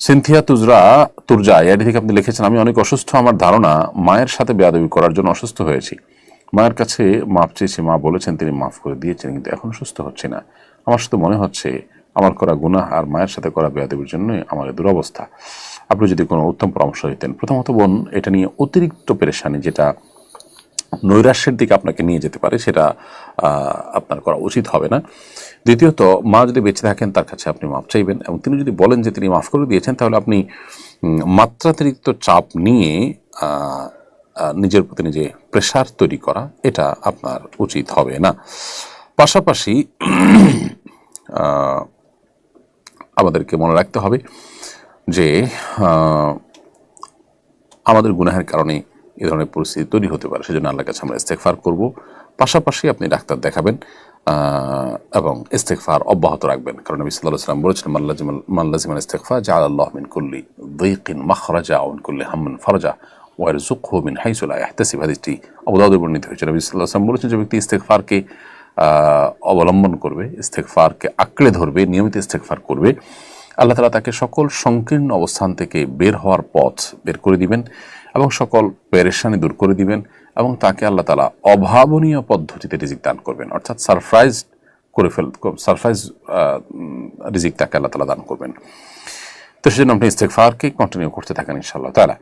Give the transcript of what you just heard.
Cynthia তুজরা, তুরজা এটি থেকে আপনি লিখেছেন, আমি অনেক অসুস্থ, আমার ধারণা মায়ের সাথে বেয়াদবি করার জন্য অসুস্থ হয়েছি। মায়ের কাছে মাপ চেয়েছি, মা বলেছেন, তিনি মাফ করে দিয়েছেন, কিন্তু এখন সুস্থ হচ্ছে না। আমার শুধু মনে হচ্ছে, আমার করা গুনাহ আর মায়ের সাথে করা বেয়াদবির জন্যই আমার দুরবস্থা। আপনি যদি কোনো উত্তম পরামর্শ দিতেন। প্রথমত বোন, এটা নিয়ে অতিরিক্ত পেরেশানি, যেটা নৈরাশ্যের দিকে আপনাকে নিয়ে যেতে পারে, সেটা আপনার করা উচিত হবে না। দ্বিতীয়ত, মা যদি বেঁচে থাকেন, তার কাছে আপনি মাপ চাইবেন এবং তিনি যদি বলেন যে তিনি মাফ করে দিয়েছেন, তাহলে আপনি মাত্রাতিরিক্ত চাপ নিয়ে নিজের প্রতি নিজে প্রেশার তৈরি করা, এটা আপনার উচিত হবে না। পাশাপাশি আমাদেরকে মনে রাখতে হবে যে আমাদের গুনাহের কারণে এ ধরনের পরিস্থিতি তৈরি হতে পারে। সেজন্য আল্লাহর কাছে আমরা ইস্তেকফার করব। পাশাপাশি আপনি ডাক্তার দেখাবেন এবং ইস্তেকফার অব্যাহত রাখবেন। কারণ নবী সাল্লাহ সাল্লাম বলেছেন মাল্লাজিমাল ইস্তেকফা জা আল্লাহ মিন কুল্লি দৈকিন মাখরাজা ওন কুল্লি হাম্মিন ফরজা ওয়ার জুকহু মিন হাইসুলা ইহতাসিব হাদিসটি আবু দাউদের বর্ণিত হয়েছে। নবী সাল্লাহ সাল্লাম বলেছেন, যে ব্যক্তি ইস্তেকফারকে অবলম্বন করবে ইস্তেকফারকে আঁকড়ে ধরবে, নিয়মিত ইস্তেকফার করবে, আল্লাহ তালা তাকে সকল সংকীর্ণ অবস্থান থেকে বের হওয়ার পথ বের করে দিবেন। এবং সকল পেরেশানি দূর করে দিবেন এবং তাকে আল্লাহ তালা অভাবনীয় পদ্ধতিতে রিজিক দান করবেন। অর্থাৎ সারপ্রাইজ করে ফেল সারপ্রাইজ রিজিক তাকে আল্লাহ তালা দান করবেন। তো সেজন্য আপনি ইস্তেকফারকে কন্টিনিউ করতে থাকেন ইনশাআল্লাহ তালা